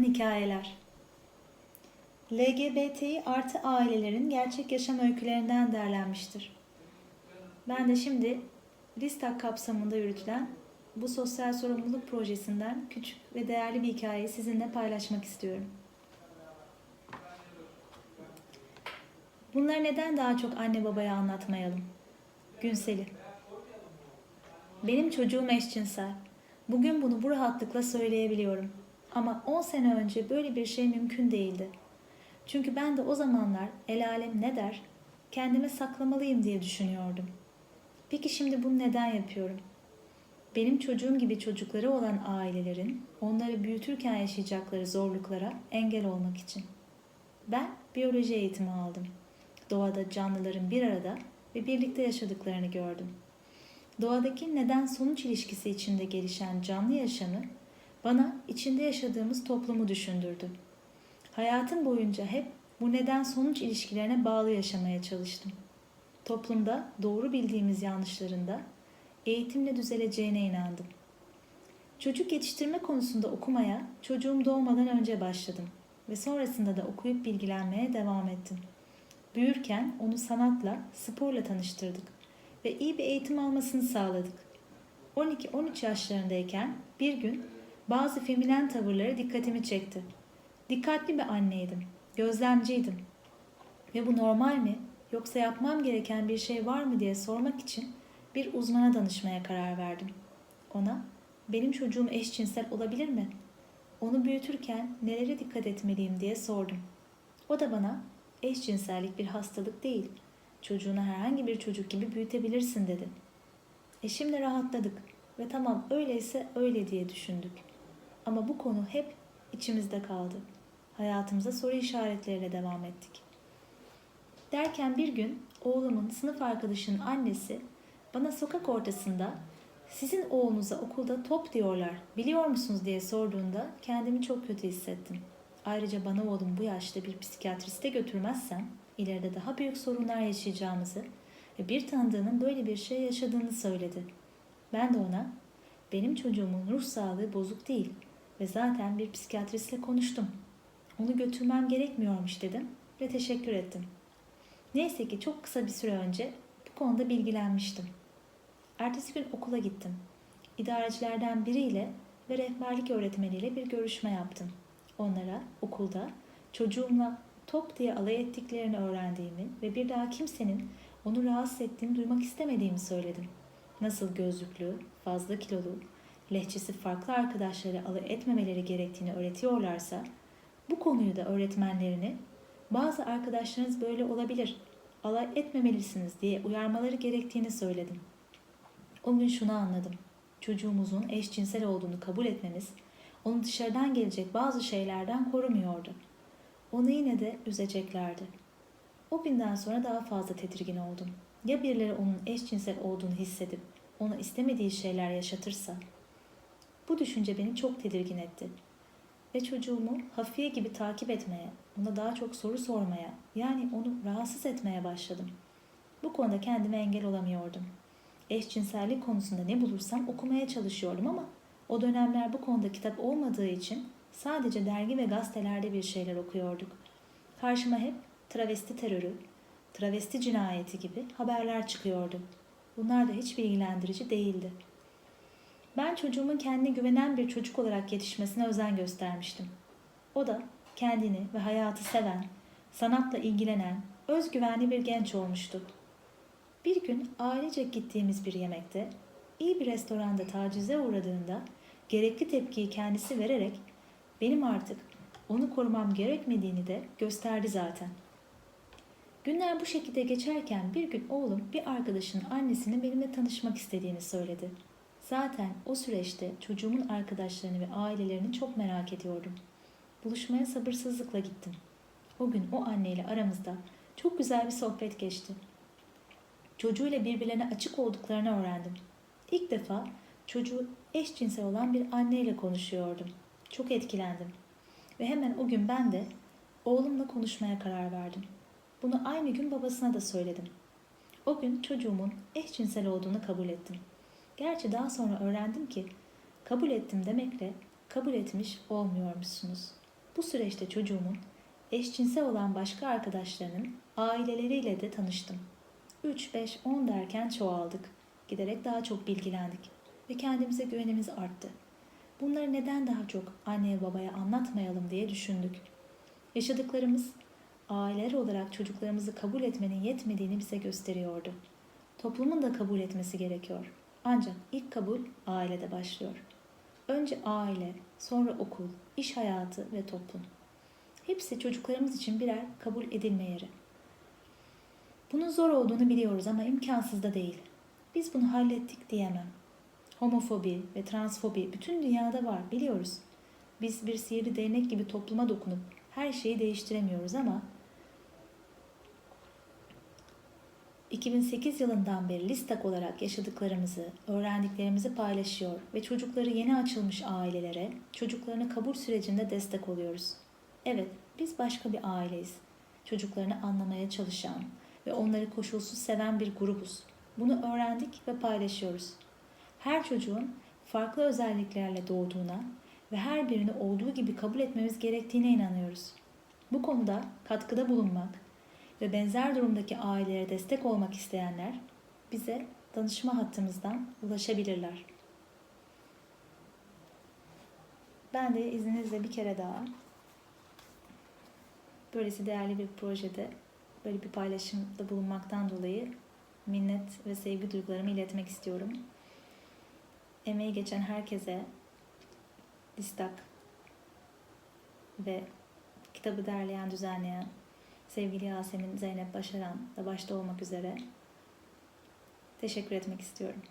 anlatan hikayeler. LGBTİ artı ailelerin gerçek yaşam öykülerinden derlenmiştir. Ben de şimdi Listak kapsamında yürütülen bu sosyal sorumluluk projesinden küçük ve değerli bir hikayeyi sizinle paylaşmak istiyorum. Bunları neden daha çok anne babaya anlatmayalım? Günseli. Benim çocuğum eşcinsel. Bugün bunu bu rahatlıkla söyleyebiliyorum. Ama 10 sene önce böyle bir şey mümkün değildi. Çünkü ben de o zamanlar el alem ne der, kendime saklamalıyım diye düşünüyordum. Peki şimdi bunu neden yapıyorum? Benim çocuğum gibi çocukları olan ailelerin onları büyütürken yaşayacakları zorluklara engel olmak için. Ben biyoloji eğitimi aldım. Doğada canlıların bir arada ve birlikte yaşadıklarını gördüm. Doğadaki neden sonuç ilişkisi içinde gelişen canlı yaşamı bana içinde yaşadığımız toplumu düşündürdü. Hayatım boyunca hep bu neden sonuç ilişkilerine bağlı yaşamaya çalıştım. Toplumda doğru bildiğimiz yanlışlarında eğitimle düzeleceğine inandım. Çocuk yetiştirme konusunda okumaya çocuğum doğmadan önce başladım ve sonrasında da okuyup bilgilenmeye devam ettim. Büyürken onu sanatla, sporla tanıştırdık ve iyi bir eğitim almasını sağladık. 12-13 yaşlarındayken bir gün bazı feminen tavırları dikkatimi çekti. Dikkatli bir anneydim, gözlemciydim. Ve bu normal mi yoksa yapmam gereken bir şey var mı diye sormak için bir uzmana danışmaya karar verdim. Ona benim çocuğum eşcinsel olabilir mi? Onu büyütürken nelere dikkat etmeliyim diye sordum. O da bana eşcinsellik bir hastalık değil. Çocuğunu herhangi bir çocuk gibi büyütebilirsin dedi. E şimdi rahatladık ve tamam öyleyse öyle diye düşündük. Ama bu konu hep içimizde kaldı. Hayatımıza soru işaretleriyle devam ettik. Derken bir gün oğlumun sınıf arkadaşının annesi bana sokak ortasında sizin oğlunuza okulda top diyorlar biliyor musunuz diye sorduğunda kendimi çok kötü hissettim. Ayrıca bana oğlum bu yaşta bir psikiyatriste götürmezsem ileride daha büyük sorunlar yaşayacağımızı ve bir tanıdığının böyle bir şey yaşadığını söyledi. Ben de ona benim çocuğumun ruh sağlığı bozuk değil ve zaten bir psikiyatristle konuştum. Onu götürmem gerekmiyormuş dedim ve teşekkür ettim. Neyse ki çok kısa bir süre önce bu konuda bilgilenmiştim. Ertesi gün okula gittim. İdarecilerden biriyle ve rehberlik öğretmeniyle bir görüşme yaptım. Onlara okulda çocuğumla top diye alay ettiklerini öğrendiğimi ve bir daha kimsenin onu rahatsız ettiğini duymak istemediğimi söyledim. Nasıl gözlüklü, fazla kilolu, lehçesi farklı arkadaşları alay etmemeleri gerektiğini öğretiyorlarsa, bu konuyu da öğretmenlerini bazı arkadaşlarınız böyle olabilir, alay etmemelisiniz diye uyarmaları gerektiğini söyledim. O gün şunu anladım. Çocuğumuzun eşcinsel olduğunu kabul etmemiz, onu dışarıdan gelecek bazı şeylerden korumuyordu. Onu yine de üzeceklerdi. O günden sonra daha fazla tedirgin oldum. Ya birileri onun eşcinsel olduğunu hissedip ona istemediği şeyler yaşatırsa? Bu düşünce beni çok tedirgin etti. Ve çocuğumu hafiye gibi takip etmeye, ona daha çok soru sormaya, yani onu rahatsız etmeye başladım. Bu konuda kendime engel olamıyordum. Eşcinsellik konusunda ne bulursam okumaya çalışıyordum ama o dönemler bu konuda kitap olmadığı için sadece dergi ve gazetelerde bir şeyler okuyorduk. Karşıma hep travesti terörü, travesti cinayeti gibi haberler çıkıyordu. Bunlar da hiç bilgilendirici değildi. Ben çocuğumun kendine güvenen bir çocuk olarak yetişmesine özen göstermiştim. O da kendini ve hayatı seven, sanatla ilgilenen, özgüvenli bir genç olmuştu. Bir gün ailece gittiğimiz bir yemekte, iyi bir restoranda tacize uğradığında gerekli tepkiyi kendisi vererek benim artık onu korumam gerekmediğini de gösterdi zaten. Günler bu şekilde geçerken bir gün oğlum bir arkadaşının annesinin benimle tanışmak istediğini söyledi. Zaten o süreçte çocuğumun arkadaşlarını ve ailelerini çok merak ediyordum. Buluşmaya sabırsızlıkla gittim. O gün o anneyle aramızda çok güzel bir sohbet geçti. Çocuğuyla birbirlerine açık olduklarını öğrendim. İlk defa çocuğu eşcinsel olan bir anneyle konuşuyordum. Çok etkilendim. Ve hemen o gün ben de oğlumla konuşmaya karar verdim. Bunu aynı gün babasına da söyledim. O gün çocuğumun eşcinsel olduğunu kabul ettim. Gerçi daha sonra öğrendim ki kabul ettim demekle kabul etmiş olmuyormuşsunuz. Bu süreçte çocuğumun eşcinsel olan başka arkadaşlarının aileleriyle de tanıştım. 3, 5, 10 derken çoğaldık. Giderek daha çok bilgilendik ve kendimize güvenimiz arttı. Bunları neden daha çok anneye babaya anlatmayalım diye düşündük. Yaşadıklarımız aileler olarak çocuklarımızı kabul etmenin yetmediğini bize gösteriyordu. Toplumun da kabul etmesi gerekiyor. Ancak ilk kabul ailede başlıyor. Önce aile, sonra okul, iş hayatı ve toplum. Hepsi çocuklarımız için birer kabul edilme yeri. Bunun zor olduğunu biliyoruz ama imkansız da değil. Biz bunu hallettik diyemem. Homofobi ve transfobi bütün dünyada var biliyoruz. Biz bir sihirli değnek gibi topluma dokunup her şeyi değiştiremiyoruz ama 2008 yılından beri listak olarak yaşadıklarımızı, öğrendiklerimizi paylaşıyor ve çocukları yeni açılmış ailelere çocuklarını kabul sürecinde destek oluyoruz. Evet, biz başka bir aileyiz. Çocuklarını anlamaya çalışan ve onları koşulsuz seven bir grubuz. Bunu öğrendik ve paylaşıyoruz. Her çocuğun farklı özelliklerle doğduğuna ve her birini olduğu gibi kabul etmemiz gerektiğine inanıyoruz. Bu konuda katkıda bulunmak ve benzer durumdaki ailelere destek olmak isteyenler bize danışma hattımızdan ulaşabilirler. Ben de izninizle bir kere daha böylesi değerli bir projede böyle bir paylaşımda bulunmaktan dolayı minnet ve sevgi duygularımı iletmek istiyorum. Emeği geçen herkese Distak ve kitabı derleyen, düzenleyen sevgili Yasemin Zeynep Başaran da başta olmak üzere teşekkür etmek istiyorum.